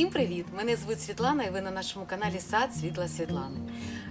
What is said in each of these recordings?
Всім привіт! Мене звуть Світлана, і ви на нашому каналі Сад Світла Світлани.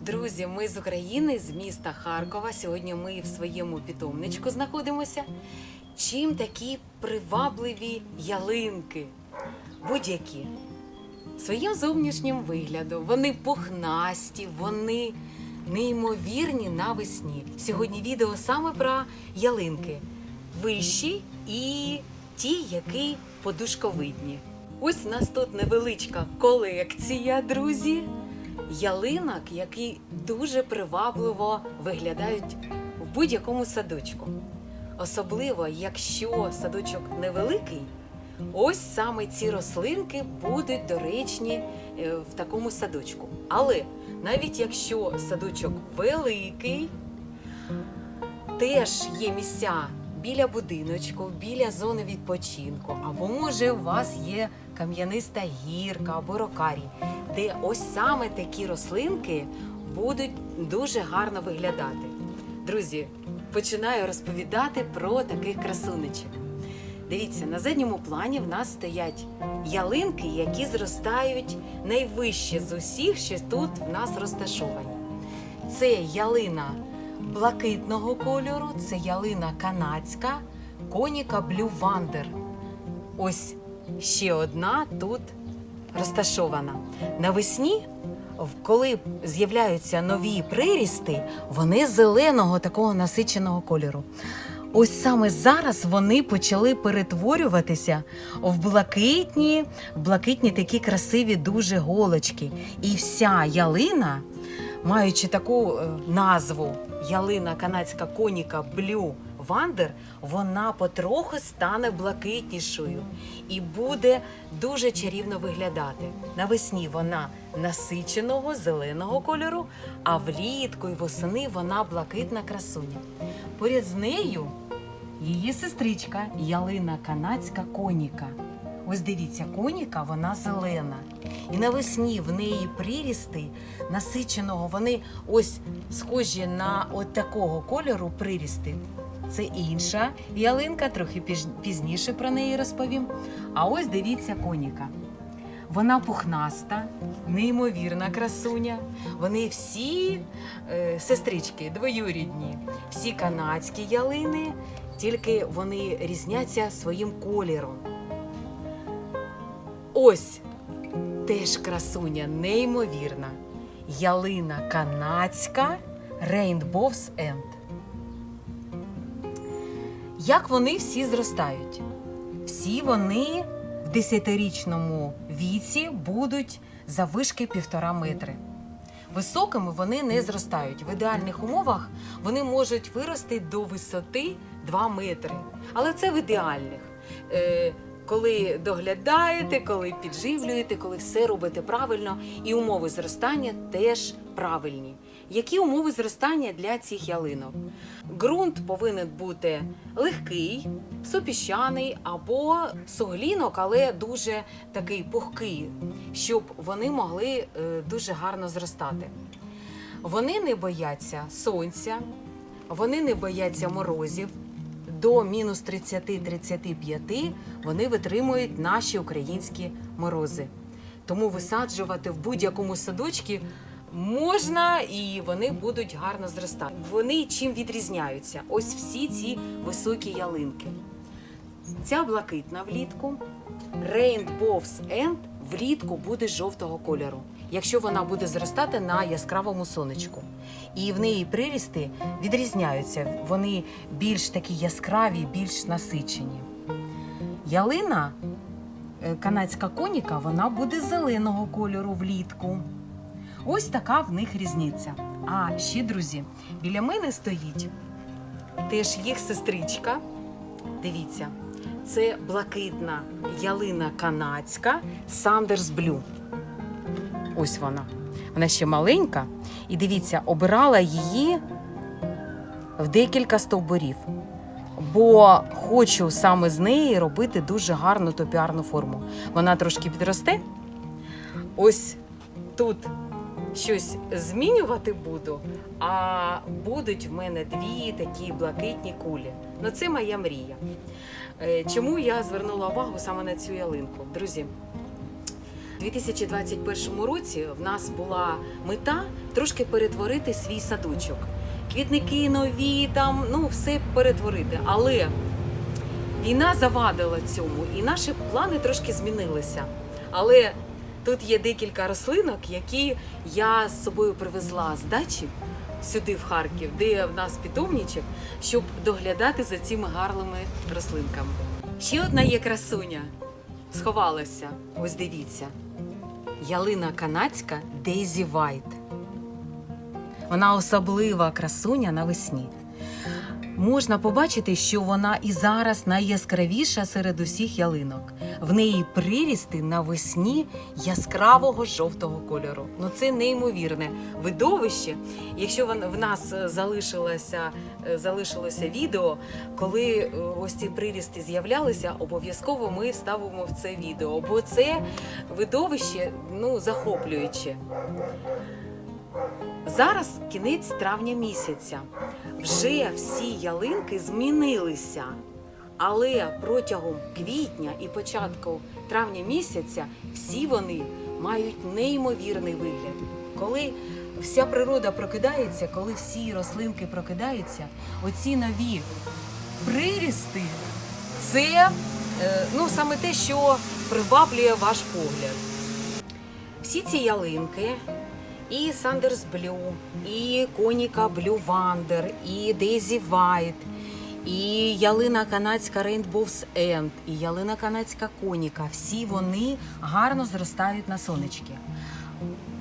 Друзі, ми з України, з міста Харкова. Сьогодні ми в своєму питомничку знаходимося. Чим такі привабливі ялинки? Будь-які. Своїм зовнішнім виглядом. Вони пухнасті, вони неймовірні навесні. Сьогодні відео саме про ялинки. Вищі і ті, які подушковидні. Ось у нас тут невеличка колекція, друзі. Ялинок, які дуже привабливо виглядають в будь-якому садочку. Особливо, якщо садочок невеликий, ось саме ці рослинки будуть доречні е, в такому садочку. Але навіть якщо садочок великий, теж є місця біля будиночку, біля зони відпочинку, або може у вас є кам'яниста гірка або рокарій, де ось саме такі рослинки будуть дуже гарно виглядати. Друзі, починаю розповідати про таких красунечок. Дивіться, на задньому плані в нас стоять ялинки, які зростають найвище з усіх, що тут в нас розташовані. Це ялина блакитного кольору, це ялина канадська, коніка Blue Wonder. Ось ще одна тут розташована. Навесні, коли з'являються нові прирісти, вони зеленого такого насиченого кольору. Ось саме зараз вони почали перетворюватися в блакитні, в блакитні такі красиві дуже голочки. І вся ялина, маючи таку е, назву ялина канадська коніка Блю Вандер, вона потроху стане блакитнішою і буде дуже чарівно виглядати. Навесні вона насиченого зеленого кольору, а влітку і восени вона блакитна красуня. Поряд з нею її сестричка ялина канадська коніка. Ось дивіться, коніка вона зелена. І навесні в неї прирісти насиченого, вони ось схожі на от такого кольору прирісти. Це інша ялинка, трохи пізніше про неї розповім. А ось дивіться коніка. Вона пухнаста, неймовірна красуня. Вони всі е, сестрички, двоюрідні, всі канадські ялини, тільки вони різняться своїм кольором. Ось теж красуня, неймовірна. Ялина канадська Rainbow's End. Як вони всі зростають? Всі вони в 10-річному віці будуть завишки півтора метри. Високими вони не зростають. В ідеальних умовах вони можуть вирости до висоти 2 метри. Але це в ідеальних. Е, коли доглядаєте, коли підживлюєте, коли все робите правильно, і умови зростання теж правильні. Які умови зростання для цих ялинок? Ґрунт повинен бути легкий, супіщаний або суглінок, але дуже такий пухкий, щоб вони могли е, дуже гарно зростати. Вони не бояться сонця, вони не бояться морозів. До мінус 30-35 вони витримують наші українські морози. Тому висаджувати в будь-якому садочку можна і вони будуть гарно зростати. Вони чим відрізняються? Ось всі ці високі ялинки. Ця блакитна влітку, Rainbow's End влітку буде жовтого кольору, якщо вона буде зростати на яскравому сонечку. І в неї прирісти відрізняються. Вони більш такі яскраві, більш насичені. Ялина, е, канадська коніка, вона буде зеленого кольору влітку. Ось така в них різниця. А ще, друзі, біля мене стоїть теж їх сестричка. Дивіться, це блакитна ялина канадська Сандерс Блю. Ось вона. Вона ще маленька. І дивіться, обирала її в декілька стовбурів. Бо хочу саме з неї робити дуже гарну топіарну форму. Вона трошки підросте. Ось тут щось змінювати буду, а будуть в мене дві такі блакитні кулі. Ну це моя мрія. Е, Чому я звернула увагу саме на цю ялинку? Друзі, У 2021 році в нас була мета трошки перетворити свій садочок. Квітники нові, там, ну все перетворити. Але війна завадила цьому, і наші плани трошки змінилися. Але тут є декілька рослинок, які я з собою привезла з дачі сюди, в Харків, де в нас питомничок, щоб доглядати за цими гарними рослинками. Ще одна є красуня. Сховалася. Ось дивіться. Ялина канадська Дейзі Вайт. Вона особлива красуня навесні. Можна побачити, що вона і зараз найяскравіша серед усіх ялинок. В неї прирісти навесні яскравого жовтого кольору. Ну це неймовірне видовище. Якщо в нас е, залишилося, е, залишилося відео, коли е, ось ці прирісти з'являлися, обов'язково ми вставимо в це відео, бо це видовище ну, захоплююче. Зараз кінець травня місяця. Вже всі ялинки змінилися. Але протягом квітня і початку травня місяця всі вони мають неймовірний вигляд. Коли вся природа прокидається, коли всі рослинки прокидаються, оці нові прирісти це е, ну, саме те, що приваблює ваш погляд. Всі ці ялинки, і Сандерс Блю, і Коніка Блю Вандер, і Дейзі Вайт, і ялина канадська Rainbow's End, і ялина канадська Коніка. Всі вони гарно зростають на сонечки.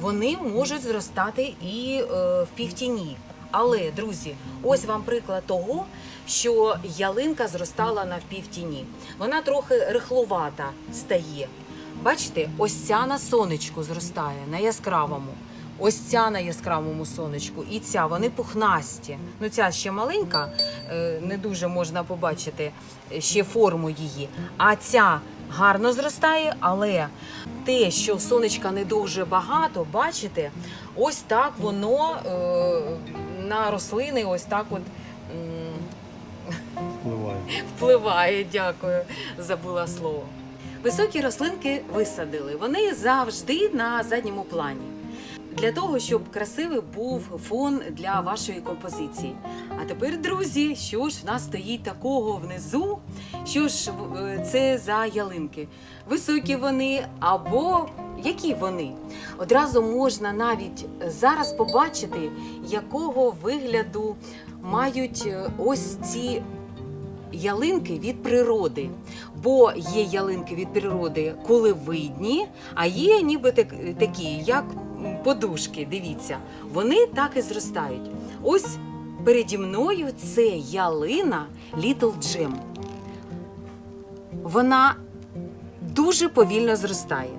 Вони можуть зростати і е, в півтіні. Але, друзі, ось вам приклад того, що ялинка зростала на впівтіні. Вона трохи рихлувата стає. Бачите, ось ця на сонечку зростає, на яскравому. Ось ця на яскравому сонечку, і ця вони пухнасті. Ну ця ще маленька, е, не дуже можна побачити е, ще форму її. А ця гарно зростає, але те, що сонечка не дуже багато, бачите, ось так воно е, на рослини, ось так от. Впливає. впливає. Дякую, забула слово. Високі рослинки висадили. Вони завжди на задньому плані. Для того, щоб красивий був фон для вашої композиції. А тепер, друзі, що ж в нас стоїть такого внизу? Що ж е, це за ялинки? Високі вони або які вони? Одразу можна навіть зараз побачити, якого вигляду мають е, ось ці ялинки від природи. Бо є ялинки від природи кулевидні, а є ніби так, такі, як подушки. Дивіться, вони так і зростають. Ось переді мною це ялина Little Gem. Вона дуже повільно зростає.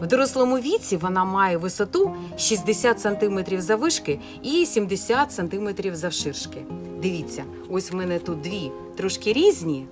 В дорослому віці вона має висоту 60 см завишки і 70 см завширшки. Дивіться, ось в мене тут дві трошки різні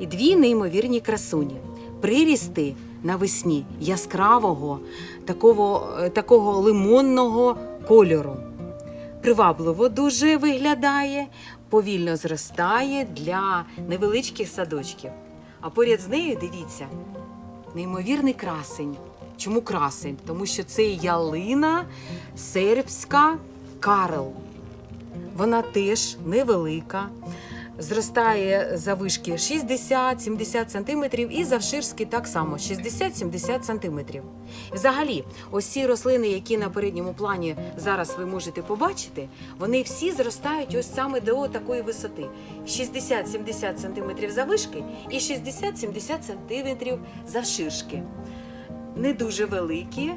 і дві неймовірні красуні. Прирісти навесні яскравого, такого, е, такого лимонного кольору. Привабливо дуже виглядає, повільно зростає для невеличких садочків. А поряд з нею дивіться, неймовірний красень. Чому красень? Тому що це ялина сербська карел. Вона теж невелика, зростає завишки 60-70 см і завширшки так само 60-70 см. Взагалі, ось ці рослини, які на передньому плані зараз ви можете побачити, вони всі зростають ось саме до такої висоти: 60-70 см завишки і 60-70 см завширшки. Не дуже великі,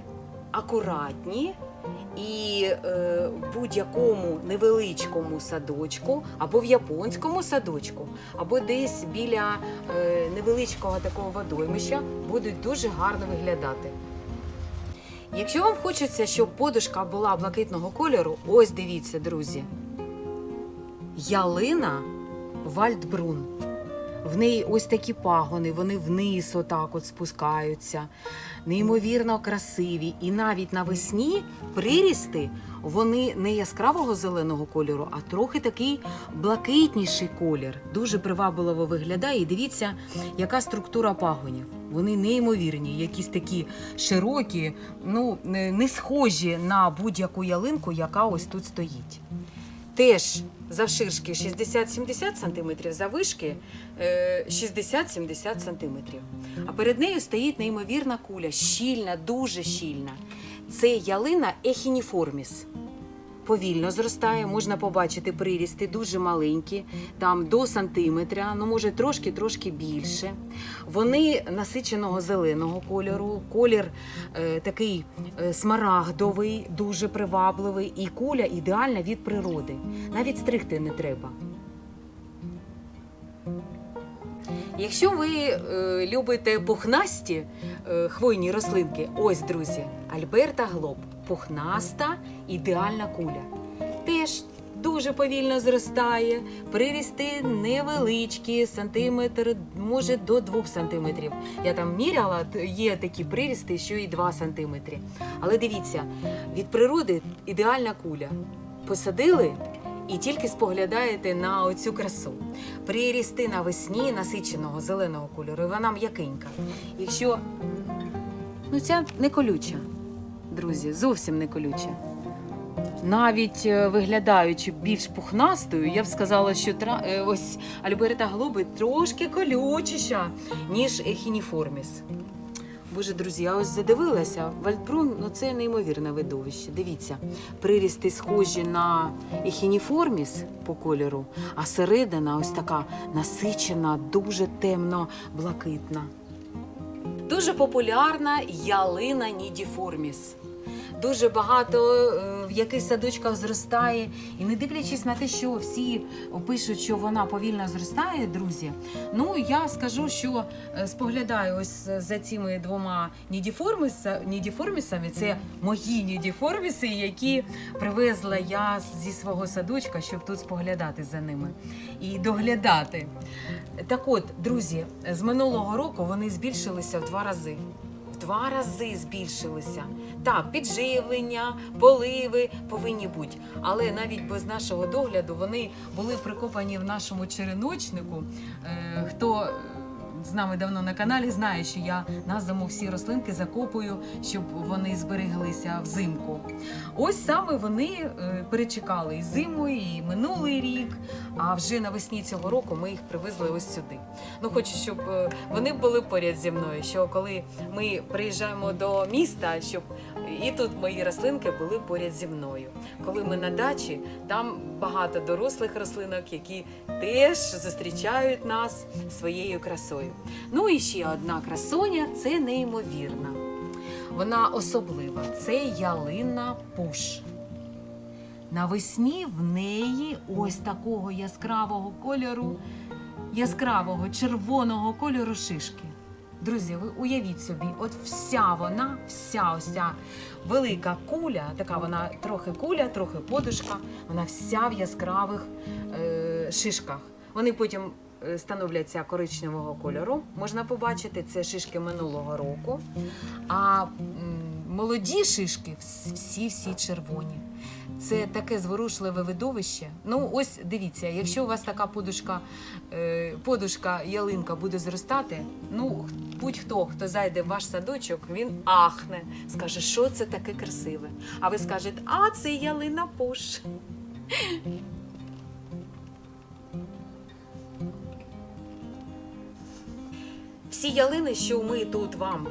акуратні. І е, в будь-якому невеличкому садочку, або в японському садочку, або десь біля е, невеличкого такого водоймища будуть дуже гарно виглядати. Якщо вам хочеться, щоб подушка була блакитного кольору, ось дивіться, друзі. Ялина Вальдбрун. В неї ось такі пагони, вони вниз отак от спускаються, неймовірно красиві. І навіть навесні прирісти вони не яскравого зеленого кольору, а трохи такий блакитніший колір. Дуже привабливо виглядає. І дивіться, яка структура пагонів. Вони неймовірні, якісь такі широкі, ну не схожі на будь-яку ялинку, яка ось тут стоїть. Теж завширшки 60-70 см, завишки е, 60-70 см. А перед нею стоїть неймовірна куля, щільна, дуже щільна. Це ялина ехініформіс. Повільно зростає, можна побачити прирісти дуже маленькі, там до сантиметра, ну може трошки-трошки більше. Вони насиченого зеленого кольору, колір е, такий е, смарагдовий, дуже привабливий, і куля ідеальна від природи. Навіть стригти не треба. Якщо ви е, любите пухнасті е, хвойні рослинки, ось друзі, Альберта Глоб, пухнаста ідеальна куля. Теж дуже повільно зростає, прирісти невеличкі, сантиметр, може до 2 сантиметрів. Я там міряла, є такі прирісти, що і 2 сантиметри. Але дивіться, від природи ідеальна куля. Посадили і тільки споглядаєте на оцю красу. Прирісти навесні насиченого зеленого кольору, вона м'якенька. Якщо ну ця не колюча, друзі, зовсім не колюча. Навіть е, виглядаючи більш пухнастою, я б сказала, що тра... е, ось Альберта Глоби трошки колючіша, ніж Ехініформіс. Боже, друзі, я ось задивилася. Вальдбрун ну це неймовірне видовище. Дивіться, прирісти схожі на ехініформіс по кольору, а середина ось така насичена, дуже темно-блакитна. Дуже популярна ялина нідіформіс. Дуже багато е, в яких садочках зростає. І не дивлячись на те, що всі пишуть, що вона повільно зростає, друзі. Ну я скажу, що е, споглядаю ось за цими двома нідіформіса- нідіформісами. Це мої нідіформіси, які привезла я зі свого садочка, щоб тут споглядати за ними і доглядати. Так от, друзі, з минулого року вони збільшилися в два рази. Два рази збільшилися. Так, підживлення, поливи повинні бути. Але навіть без нашого догляду вони були прикопані в нашому череночнику. Е, хто е, з нами давно на каналі знає, що я на зиму всі рослинки закопую, щоб вони збереглися взимку. Ось саме вони е, перечекали і зиму, і минулий рік. А вже навесні цього року ми їх привезли ось сюди. Ну, хочу, щоб е, вони були поряд зі мною. Що коли ми приїжджаємо до міста, щоб і тут мої рослинки були поряд зі мною. Коли ми на дачі, там багато дорослих рослинок, які теж зустрічають нас своєю красою. Ну і ще одна красоня це неймовірна. Вона особлива. Це ялина пуш. Навесні в неї ось такого яскравого кольору, яскравого червоного кольору шишки. Друзі, ви уявіть собі, от вся вона, вся ось ця велика куля, така вона трохи куля, трохи подушка, вона вся в яскравих е, шишках. Вони потім становляться коричневого кольору. Можна побачити, це шишки минулого року. А молоді шишки всі-всі червоні. Це таке зворушливе видовище. Ну, ось дивіться, якщо у вас така подушка, е, подушка ялинка буде зростати, ну будь-хто, хто зайде в ваш садочок, він ахне, скаже, що це таке красиве. А ви скажете, а це ялина пуш. Всі ялини, що ми тут вам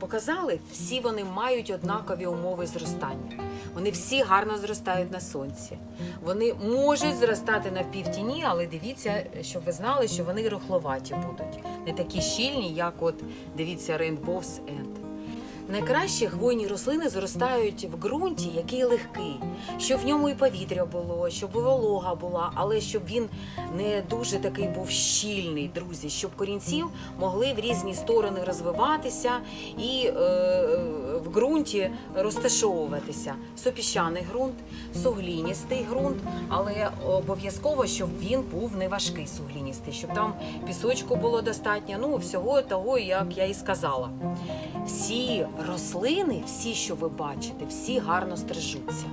показали, всі вони мають однакові умови зростання. Вони всі гарно зростають на сонці. Вони можуть зростати на півтіні, але дивіться, щоб ви знали, що вони рухловаті будуть. Не такі щільні, як от дивіться Rainbow's End. Найкраще хвойні рослини зростають в ґрунті, який легкий, щоб в ньому і повітря було, щоб і волога була, але щоб він не дуже такий був щільний, друзі, щоб корінців могли в різні сторони розвиватися і е, в ґрунті розташовуватися. Сопіщаний ґрунт, сугліністий ґрунт, але обов'язково, щоб він був не важкий сугліністий, щоб там пісочку було достатньо. Ну, всього того, як я і сказала. Всі рослини, всі, що ви бачите, всі гарно стрижуться.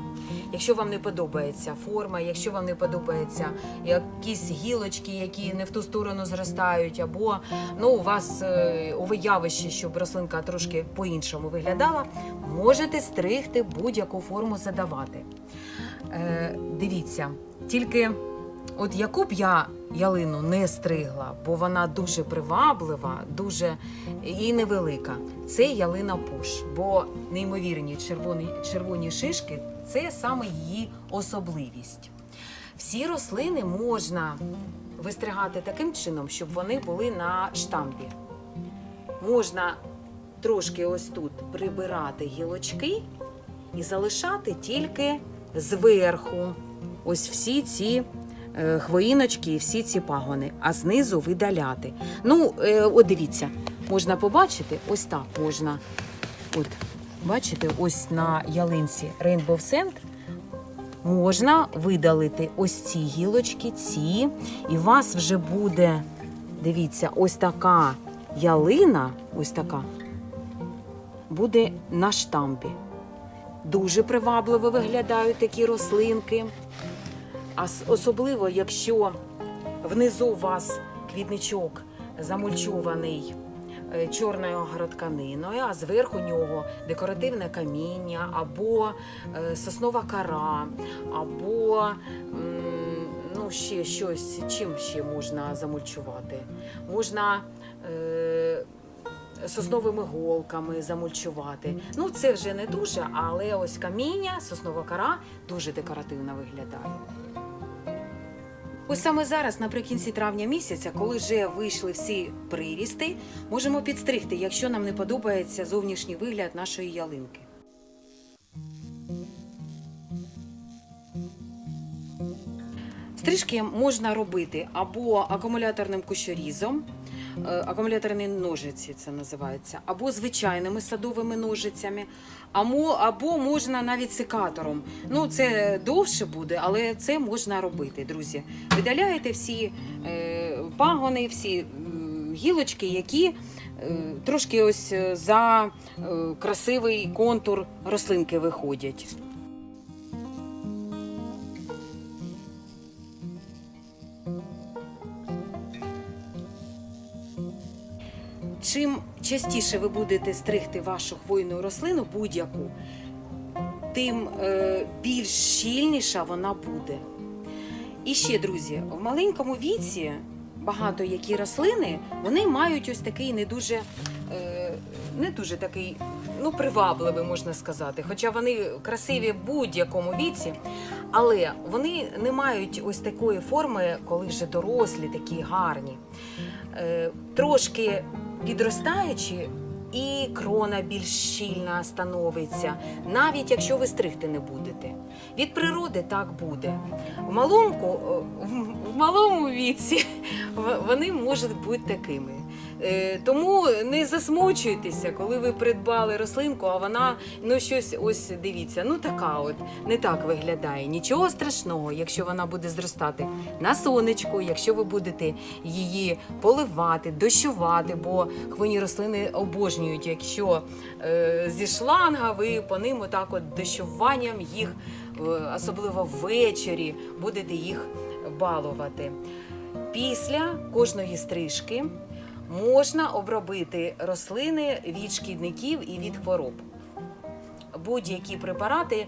Якщо вам не подобається форма, якщо вам не подобається якісь гілочки, які не в ту сторону зростають, або ну у вас е, у явище, щоб рослинка трошки по-іншому виглядала, можете стригти будь-яку форму задавати. Е, дивіться, тільки от яку б я ялину не стригла, бо вона дуже приваблива, дуже і невелика. Це ялина пуш, бо неймовірні червоні, червоні шишки це саме її особливість. Всі рослини можна вистригати таким чином, щоб вони були на штампі. Можна трошки ось тут прибирати гілочки і залишати тільки зверху. Ось всі ці хвоїночки і всі ці пагони, а знизу видаляти. Ну, е, от дивіться, можна побачити, ось так можна. От, бачите, ось на ялинці Rainbow Scent можна видалити ось ці гілочки, ці, і у вас вже буде, дивіться, ось така ялина, ось така, буде на штампі. Дуже привабливо виглядають такі рослинки. А особливо, якщо внизу у вас квітничок замульчований е, чорною агротканиною, а зверху нього декоративне каміння, або е, соснова кара, або ну, ще щось, чим ще можна замульчувати. Можна е, сосновими голками замульчувати. Ну, це вже не дуже, але ось каміння, соснова кора дуже декоративно виглядає. Ось саме зараз, наприкінці травня місяця, коли вже вийшли всі прирісти, можемо підстригти, якщо нам не подобається зовнішній вигляд нашої ялинки. Стрижки можна робити або акумуляторним кущорізом, акумуляторні ножиці це називається, або звичайними садовими ножицями, або, можна навіть секатором. Ну, це довше буде, але це можна робити, друзі. Видаляєте всі е, пагони, всі гілочки, які е, трошки ось е, за е, красивий контур рослинки виходять. Чим частіше ви будете стригти вашу хвойну рослину, будь-яку, тим е, більш щільніша вона буде. І ще, друзі, в маленькому віці багато які рослини вони мають ось такий не дуже, е, не дуже такий, ну, привабливий, можна сказати. Хоча вони красиві в будь-якому віці, але вони не мають ось такої форми, коли вже дорослі, такі гарні. Е, трошки підростаючи, і крона більш щільна становиться, навіть якщо ви стригти не будете. Від природи так буде. В малому, в малому віці вони можуть бути такими. Е, Тому не засмучуйтеся, коли ви придбали рослинку, а вона ну щось ось дивіться, ну така от не так виглядає. Нічого страшного, якщо вона буде зростати на сонечку, якщо ви будете її поливати, дощувати, бо хвойні рослини обожнюють, якщо е, зі шланга ви по ним отак от дощуванням їх, е, особливо ввечері, будете їх балувати. Після кожної стрижки можна обробити рослини від шкідників і від хвороб. Будь-які препарати,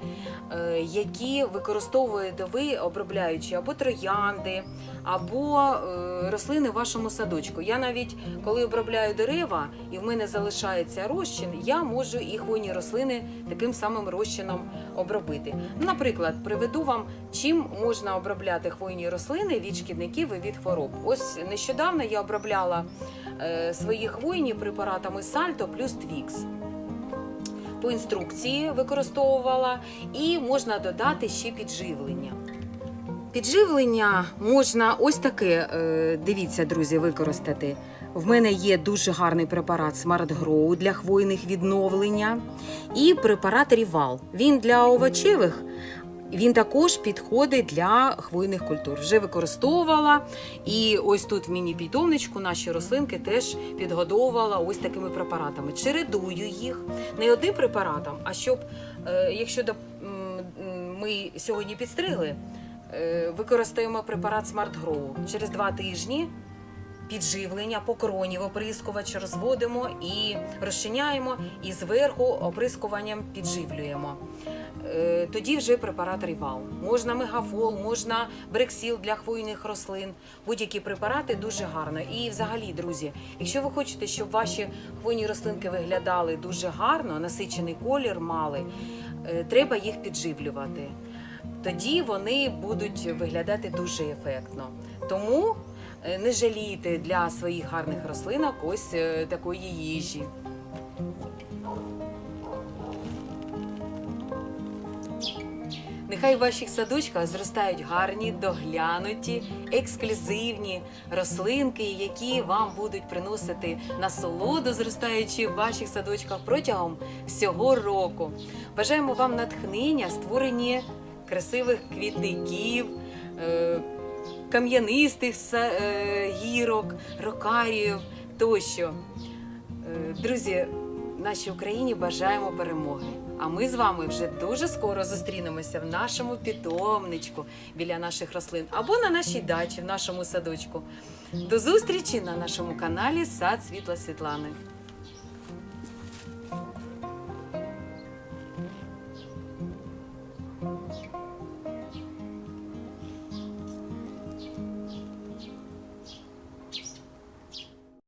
е, які використовуєте ви, обробляючи або троянди, або е, рослини в вашому садочку. Я навіть коли обробляю дерева і в мене залишається розчин, я можу і хвойні рослини таким самим розчином обробити. Наприклад, приведу вам, чим можна обробляти хвойні рослини від шкідників і від хвороб. Ось нещодавно я обробляла е, свої хвойні препаратами Сальто плюс Твікс. по інструкції використовувала, і можна додати ще підживлення. Підживлення можна ось таке, е, дивіться, друзі, використати. В мене є дуже гарний препарат Smart Grow для хвойних відновлення і препарат Rival. Він для овочевих. Він також підходить для хвойних культур. Вже використовувала. І ось тут в міні-підомничку наші рослинки теж підгодовувала ось такими препаратами. Чередую їх не одним препаратом, а щоб, е, якщо ми сьогодні підстригли, е, використаємо препарат Smart Grow. Через два тижні підживлення по кроні в оприскувач розводимо і розчиняємо, і зверху оприскуванням підживлюємо. Е, Тоді вже препарат Рівал. Можна мегафол, можна брексіл для хвойних рослин. Будь-які препарати дуже гарно. І взагалі, друзі, якщо ви хочете, щоб ваші хвойні рослинки виглядали дуже гарно, насичений колір мали, е, треба їх підживлювати. Тоді вони будуть виглядати дуже ефектно. Тому не жалійте для своїх гарних рослинок ось е, такої їжі. Нехай в ваших садочках зростають гарні, доглянуті, ексклюзивні рослинки, які вам будуть приносити насолоду, зростаючи в ваших садочках протягом всього року. Бажаємо вам натхнення, створення красивих квітників, е, кам'янистих е, гірок, рокаріїв тощо. Е, Друзі, нашій Україні бажаємо перемоги. А ми з вами вже дуже скоро зустрінемося в нашому питомничку біля наших рослин або на нашій дачі, в нашому садочку. До зустрічі на нашому каналі Сад Світла Світлани.